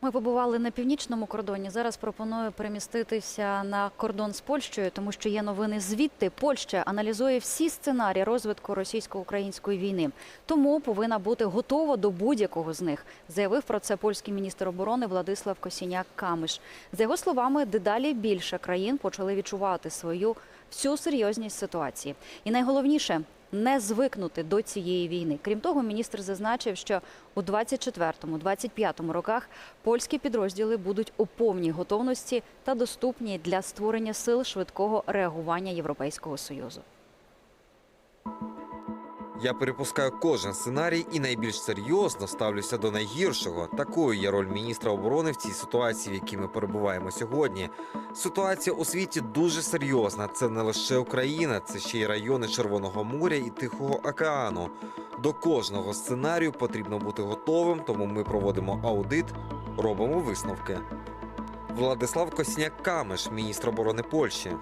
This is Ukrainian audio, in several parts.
Ми побували на північному кордоні. Зараз пропоную переміститися на кордон з Польщею, тому що є новини звідти. Польща аналізує всі сценарії розвитку російсько-української війни, тому повинна бути готова до будь-якого з них. Заявив про це польський міністр оборони Владислав Косіняк Камиш. За його словами, дедалі більше країн почали відчувати свою всю серйозність ситуації. І найголовніше не звикнути до цієї війни. Крім того, міністр зазначив, що у 24-25 роках польські підрозділи будуть у повній готовності та доступні для створення сил швидкого реагування Європейського союзу. Я перепускаю кожен сценарій і найбільш серйозно ставлюся до найгіршого. Такою є роль міністра оборони в цій ситуації, в якій ми перебуваємо сьогодні. Ситуація у світі дуже серйозна. Це не лише Україна, це ще й райони Червоного моря і Тихого океану. До кожного сценарію потрібно бути готовим, тому ми проводимо аудит, робимо висновки. Владислав Косняк Камиш, міністр оборони Польщі.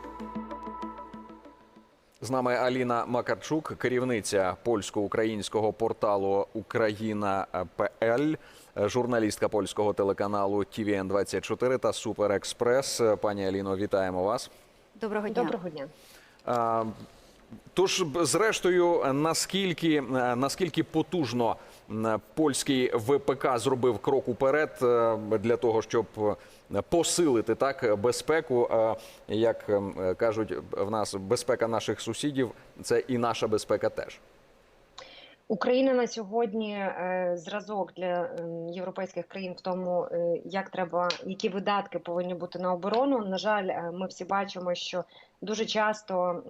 З нами Аліна Макарчук, керівниця польсько-українського порталу Україна.пл, журналістка польського телеканалу tvn 24 та Суперекспрес. Пані Аліно, вітаємо вас. Доброго дня. Доброго дня. А, Тож, зрештою, наскільки, наскільки потужно польський ВПК зробив крок уперед е, для того, щоб посилити так безпеку, е, як ем, кажуть в нас, безпека наших сусідів це і наша безпека теж. Україна на сьогодні е, зразок для е, європейських країн в тому, е, як треба, які видатки повинні бути на оборону. На жаль, ми всі бачимо, що дуже часто.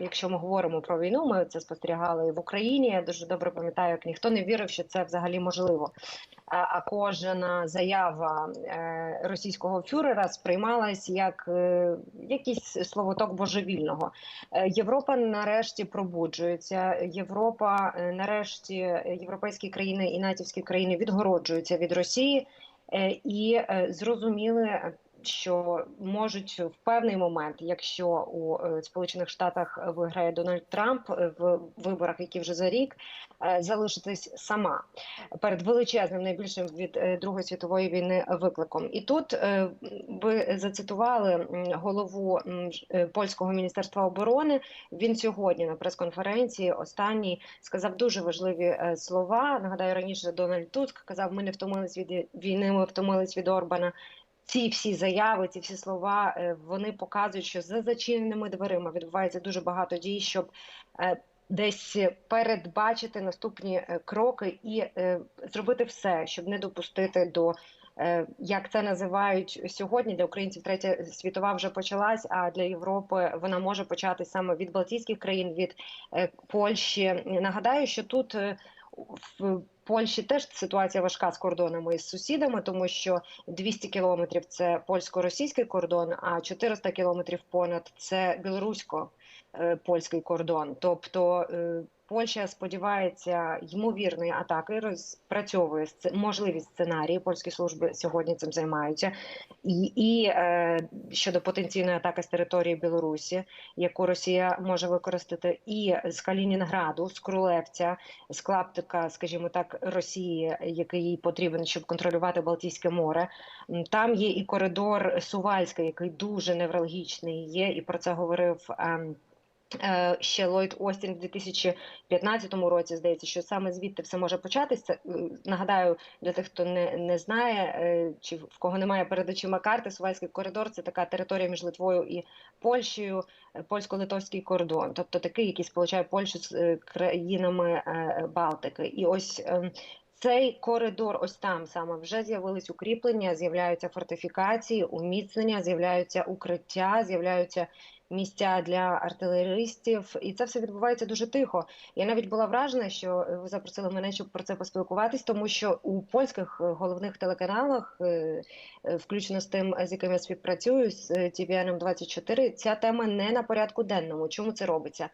Якщо ми говоримо про війну, ми це спостерігали і в Україні. Я дуже добре пам'ятаю, як ніхто не вірив, що це взагалі можливо. А, кожна заява е, російського фюрера сприймалась як е, якийсь словоток божевільного. Е, Європа нарешті пробуджується. Європа нарешті європейські країни і натівські країни відгороджуються від Росії і зрозуміли. Що можуть в певний момент, якщо у е, Сполучених Штатах виграє Дональд Трамп е, в виборах, які вже за рік, е, залишитись сама перед величезним, найбільшим від Другої світової війни викликом. І тут ви зацитували голову польського міністерства оборони. Він сьогодні на прес-конференції останній сказав дуже важливі слова. Нагадаю, раніше Дональд Туск казав: ми не втомились від війни, ми втомились від Орбана. Ці всі заяви, ці всі слова, е, вони показують, що за зачиненими дверима відбувається дуже багато дій, щоб е, десь передбачити наступні е, кроки і зробити все, щоб не допустити до. Як це називають сьогодні для українців, третя світова вже почалась. А для Європи вона може початись саме від Балтійських країн, від Польщі. Нагадаю, що тут в Польщі теж ситуація важка з кордонами з сусідами, тому що 200 кілометрів це польсько-російський кордон, а 400 кілометрів понад це білорусько-польський кордон. Тобто е, Польща сподівається ймовірної атаки, розпрацьовує можливі сценарії. Польські служби сьогодні цим займаються. І, і е, щодо потенційної атаки з території Білорусі, яку Росія може використати, і з Калінінграду, з Крулевця, з клаптика, скажімо так, Росії, який їй потрібен, щоб контролювати Балтійське море. Там є і коридор Сувальський, який дуже невралгічний є, і про це говорив. е, Ще Ллойд Остін в 2015 році здається, що саме звідти все може початися. Е, Нагадаю, для тих, хто не, не знає, е, чи в кого немає перед очима карти, Сувальський коридор це така територія між Литвою і Польщею, е, польсько-литовський кордон, тобто такий, який сполучає Польщу з е, країнами е, Балтики. І ось ем, цей коридор, ось там саме вже з'явились укріплення, з'являються фортифікації, уміцнення, з'являються укриття, з'являються місця для артилеристів, і це все відбувається дуже тихо. Я навіть була вражена, що ви запросили мене, щоб про це поспілкуватись, тому що у польських е, головних телеканалах, е, е, включно з тим, з яким я співпрацюю, з tvn 24 ця тема не на порядку денному. Чому це робиться?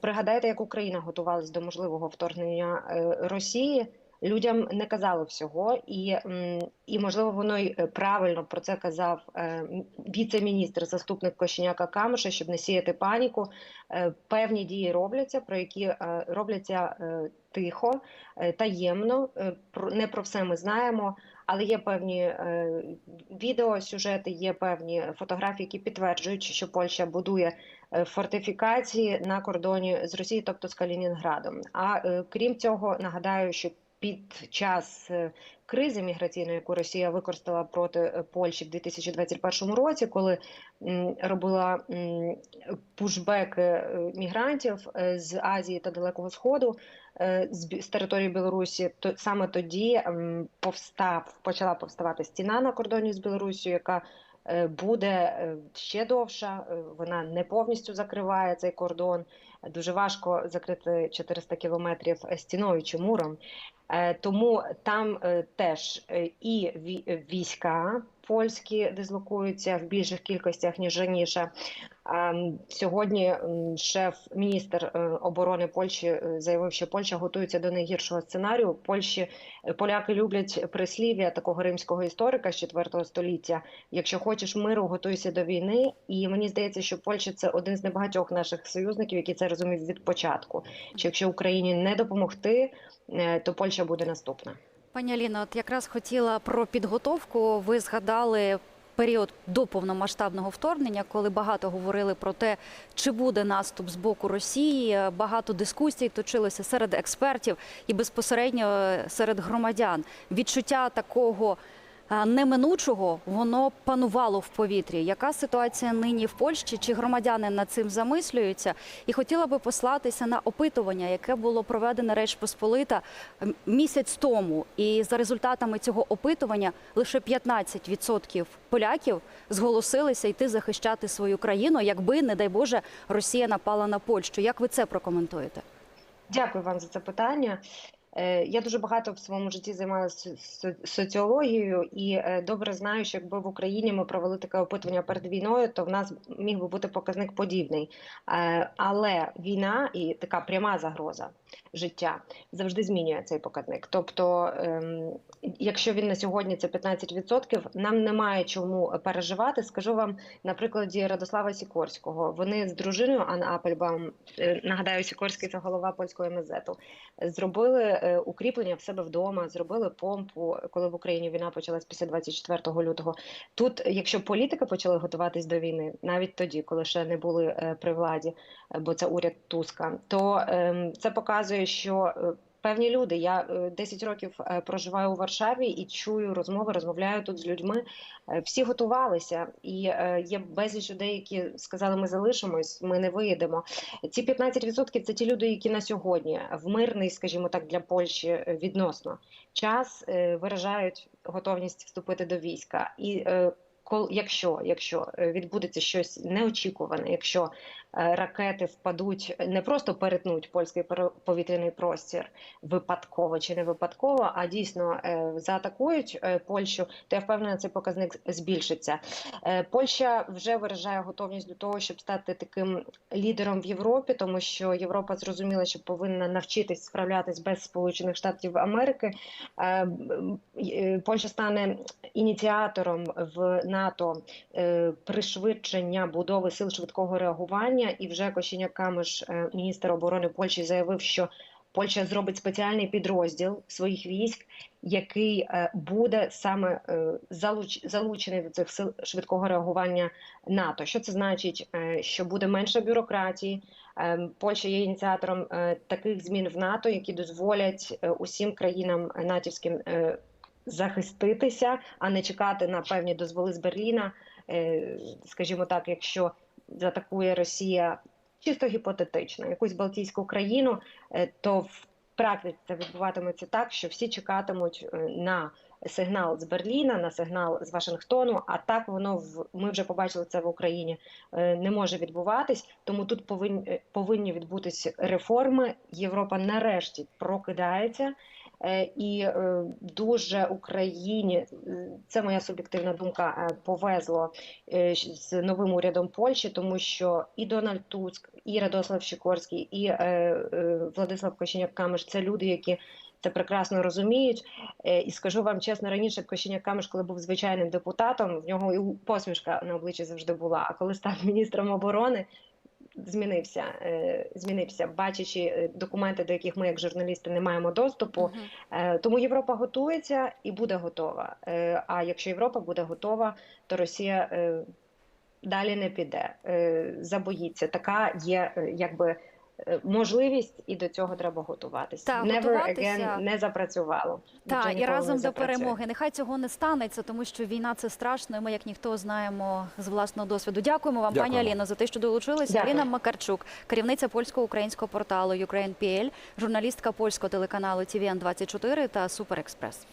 Пригадайте, як Україна готувалась до можливого вторгнення Росії. Людям не казали всього, і, і можливо воно й е, правильно про це казав е, віце-міністр, заступник Кощеняка Камиша, щоб не сіяти паніку. Е, Певні дії робляться, про які робляться тихо, таємно. Не про все ми знаємо. Але є певні е, відеосюжети, є певні фотографії, які підтверджують, що Польща будує фортифікації на кордоні з Росією, тобто з Калінінградом. А е, крім цього, нагадаю, що під час е, кризи міграційної, яку Росія використала проти е, Польщі в 2021 році, коли робила м, пушбек е, мігрантів з Азії та Далекого Сходу з, території Білорусі, то саме тоді повстав почала повставати стіна на кордоні з Білорусією, яка буде е, ще довша. е, Вона не повністю закриває цей кордон. Дуже важко закрити 400 кілометрів стіною чи муром. Е, Тому там е, теж е, і війська польські дислокуються в більших кількостях ніж раніше. Ем, Сьогодні шеф-міністр е, оборони Польщі е, заявив, що Польща готується до найгіршого сценарію. Польщі е, поляки люблять прислів'я такого римського історика з 4 століття. Якщо хочеш миру, готуйся до війни. І мені здається, що Польща це один з небагатьох наших союзників, які це розумів від початку. Що якщо Україні не допомогти, то Польща буде наступна. Пані Аліно, от якраз хотіла про підготовку. Ви згадали період до повномасштабного вторгнення, коли багато говорили про те, чи буде наступ з боку Росії. Багато дискусій точилося серед експертів і безпосередньо е, серед громадян. Відчуття такого. Неминучого воно панувало в повітрі. Яка ситуація нині в Польщі? Чи громадяни над цим замислюються? І хотіла би послатися на опитування, яке було проведене Реч Посполита місяць тому. І за результатами цього опитування лише 15% поляків зголосилися йти захищати свою країну, якби, не дай Боже, Росія напала на Польщу. Як ви це прокоментуєте? Дякую вам за це питання. Е, Я дуже багато в своєму житті займалася соціологією і е, добре знаю, що якби в Україні ми провели таке опитування перед війною, то в нас міг би бути показник подібний. Е, Але війна і така пряма загроза життя завжди змінює цей показник. Тобто, ем, якщо він на сьогодні це 15%, нам немає чому переживати. Скажу вам на прикладі Радослава Сікорського. Вони з дружиною Анна Апельбаум, е, нагадаю, Сікорський це голова польського МЗету, зробили е, укріплення в себе вдома, зробили помпу, коли в Україні війна почалась після 24 лютого. Тут, якщо політики почали готуватись до війни, навіть тоді, коли ще не були е, при владі, е, бо це уряд Туска, то ем, це показує, що певні люди. Я е, 10 років е, проживаю у Варшаві і чую розмови, розмовляю тут з людьми. Е, Всі готувалися, і е, є безліч людей, які сказали, ми залишимось, ми не виїдемо. Ці 15% – це ті люди, які на сьогодні в мирний, скажімо так, для Польщі е, відносно час е, виражають готовність вступити до війська. І е, якщо, якщо е, відбудеться щось неочікуване, якщо е, ракети впадуть, не просто перетнуть польський повітряний простір випадково чи не випадково, а дійсно е, заатакують е, Польщу, то я впевнена, цей показник збільшиться. Е, Польща вже виражає готовність до того, щоб стати таким лідером в Європі, тому що Європа зрозуміла, що повинна навчитись справлятись без Сполучених Штатів Америки. Е, е, Польща стане ініціатором в НАТО е, пришвидшення будови сил швидкого реагування. І вже Кощеняк Камиш, е, міністр оборони Польщі, заявив, що Польща зробить спеціальний підрозділ своїх військ, який е, буде саме е, залуч, залучений до цих сил швидкого реагування НАТО. Що це значить? Що буде менше бюрократії. Польща є ініціатором таких змін в НАТО, які дозволять усім країнам натівським захиститися, а не чекати на певні дозволи з Берліна. Скажімо так, якщо заатакує Росія чисто гіпотетично якусь Балтійську країну, е, то в практиці відбуватиметься так, що всі чекатимуть е, на сигнал з Берліна, на сигнал з Вашингтону. А так воно в ми вже побачили це в Україні. е, Не може відбуватись, тому тут повинні повинні відбутися реформи. Європа нарешті прокидається. Е, І е, дуже Україні, е, це моя суб'єктивна думка, повезло з новим урядом Польщі, тому що і Дональд Туск, і Радослав Сікорський, і Владислав Кощеняк Камиш це люди, які це прекрасно розуміють. І скажу вам чесно, раніше Кощеняк Камиш, коли був звичайним депутатом, в нього і посмішка на обличчі завжди була. А коли став міністром оборони, змінився. е, Змінився, бачачи е, документи, до яких ми, як журналісти, не маємо доступу. Uh -huh. Тому Європа готується і буде готова. Е, А якщо Європа буде готова, то Росія е, далі не піде, е, забоїться. Така є е, якби е, можливість, і до цього треба готуватися. Так, Never готуватися. again не запрацювало. Так, і разом до запрацює. перемоги. Нехай цього не станеться, тому що війна це страшно. і Ми, як ніхто, знаємо з власного досвіду. Дякуємо вам, пані Дякуємо. Аліно, за те, що долучились. Дякую. Аліна Макарчук, керівниця польсько-українського порталу Ukraine.pl, журналістка польського телеканалу TVN 24 та Суперекспрес.